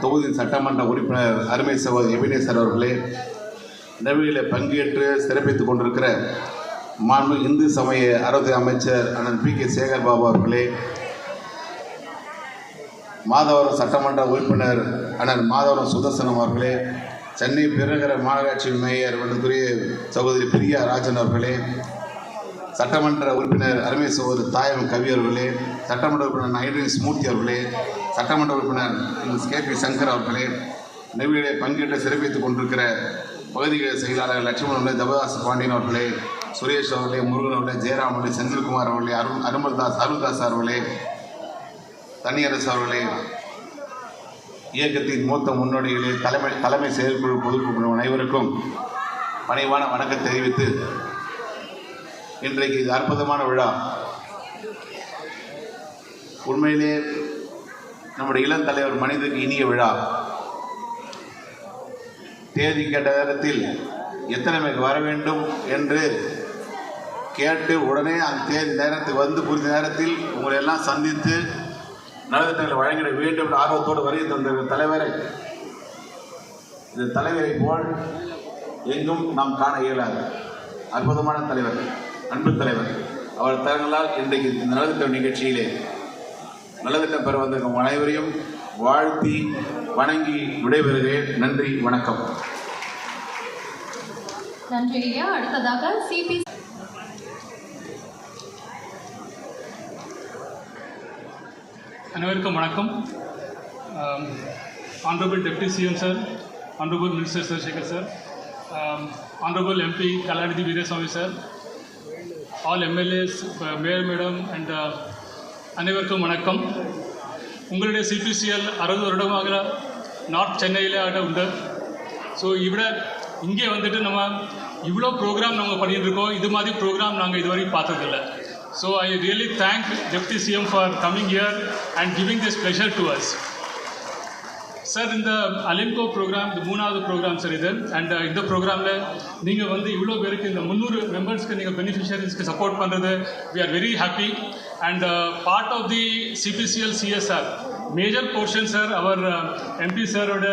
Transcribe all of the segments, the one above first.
தொகுதியின் சட்டமன்ற உறுப்பினர் அருமை சகோதரி எபினேசர் அவர்களே நிகழ்வில் பங்கேற்று சிறப்பித்துக் கொண்டிருக்கிற மாண்பு இந்து சமய அறத்துறை அமைச்சர் அண்ணன் பி கே சேகர் பாபு அவர்களே மாதவரம் சட்டமன்ற உறுப்பினர் அண்ணன் மாதவரம் சுதர்சனம் அவர்களே சென்னை பெருநகர மாநகராட்சி மேயர் வந்ததுக்குரிய சகோதரி பிரியா ராஜன் அவர்களே சட்டமன்ற உறுப்பினர் அருமை சகோதரி தாயம் கவி அவர்களே சட்டமன்ற உறுப்பினர் நைட்ரின்ஸ் மூர்த்தி அவர்களே சட்டமன்ற உறுப்பினர் கே பி சங்கர் அவர்களே நிகழ்விலே பங்கேற்று சிறப்பித்துக் கொண்டிருக்கிற பகுதிகள் செயலாளர் லட்சுமணன் அவர்களே தேவதாஸ் பாண்டியன் அவர்களே சுரேஷ் அவர்களே முருகன் அவர்களே ஜெயராம் அவர்களே செந்தில்குமார் அவர்களே அருண் அருமல்தாஸ் அருள்தாஸ் அவர்களே தனியரசு அவர்களே இயக்கத்தின் மூத்த முன்னோடிகளே தலைமை தலைமை செயற்குழு பொதுக்குழு அனைவருக்கும் பணிவான வணக்கம் தெரிவித்து இன்றைக்கு இது அற்புதமான விழா. உண்மையிலே நம்முடைய இளம் தலைவர் மனிதனுக்கு இனிய விழா. தேதி கேட்ட நேரத்தில் எத்தனை மணிக்கு வர வேண்டும் என்று கேட்டு உடனே அந்த தேதி நேரத்துக்கு வந்து குறித்த நேரத்தில் உங்களை எல்லாம் சந்தித்து நலத்திட்டங்களை வழங்கிட வேண்டும் என்ற ஆர்வத்தோடு வருகை தந்த தலைவரை. இந்த தலைவரை போல் எங்கும் நாம் காண இயலாது. அற்புதமான தலைவர் அன்பு தலைவர். அவர் தரங்களால் இன்றைக்கு இந்த நலத்திட்ட நிகழ்ச்சியிலே நலத்திட்டம் பெற வந்திருக்கும் அனைவரையும் வாழ்த்தி வணங்கி விடைபெறுகிறேன். நன்றி வணக்கம். நன்றி ஐயா. அடுத்ததாக சிபி அனைவருக்கும் வணக்கம். Honourable deputy CM sir honourable minister sir Sekar sir honourable MP Kalanidhi Veeraswamy sir all MLAs mayor madam and அனைவருக்கும் வணக்கம். உங்களுடைய சிபிசிஎல் அறுபது வருடமாக நார்த் சென்னையில் ஆட உண்டு. ஸோ இவிட இங்கே வந்துட்டு நம்ம இவ்வளோ ப்ரோக்ராம் நம்ம பண்ணிட்டு இருக்கோம் இது மாதிரி ப்ரோக்ராம் நாங்கள் இதுவரைக்கும் பார்த்ததில்ல. So I really thank deputy CM for coming here and giving this pleasure to us sir இந்த அலிம்கோ ப்ரோக்ராம் இது மூணாவது ப்ரோக்ராம் சார் இது. அண்ட் இந்த ப்ரோக்ராமில் நீங்கள் வந்து இவ்வளோ பேருக்கு இந்த முந்நூறு மெம்பர்ஸ்க்கு நீங்கள் பெனிஃபிஷரிஸ்க்கு சப்போர்ட் பண்ணுறது we are very happy and part of the CPCL CSR major portion sir our MP சாரோட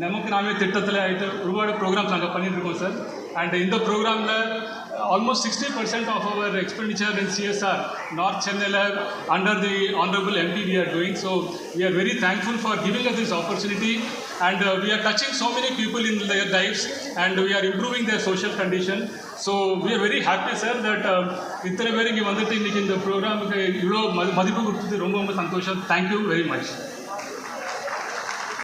நமக்கு நாமே திட்டத்தில் ஆகிட்டு ஒருபாடு ப்ரோக்ராம்ஸ் நாங்கள் பண்ணிட்டுருக்கோம் சார் அண்ட் இந்த ப்ரோக்ராமில் almost sixty percent of our expenditure in CSR north சென்னையில் under the honourable MD we are doing so we are very thankful for giving us this opportunity and we are touching so many people in their lives and we are improving their social condition so we are very happy sir that இத்தனை பேர் இங்கே வந்துட்டு இன்றைக்கி இந்த ப்ரோக்ராமுக்கு இவ்வளோ மதிப்பு கொடுத்தது ரொம்ப ரொம்ப சந்தோஷம் தேங்க்யூ வெரி மச்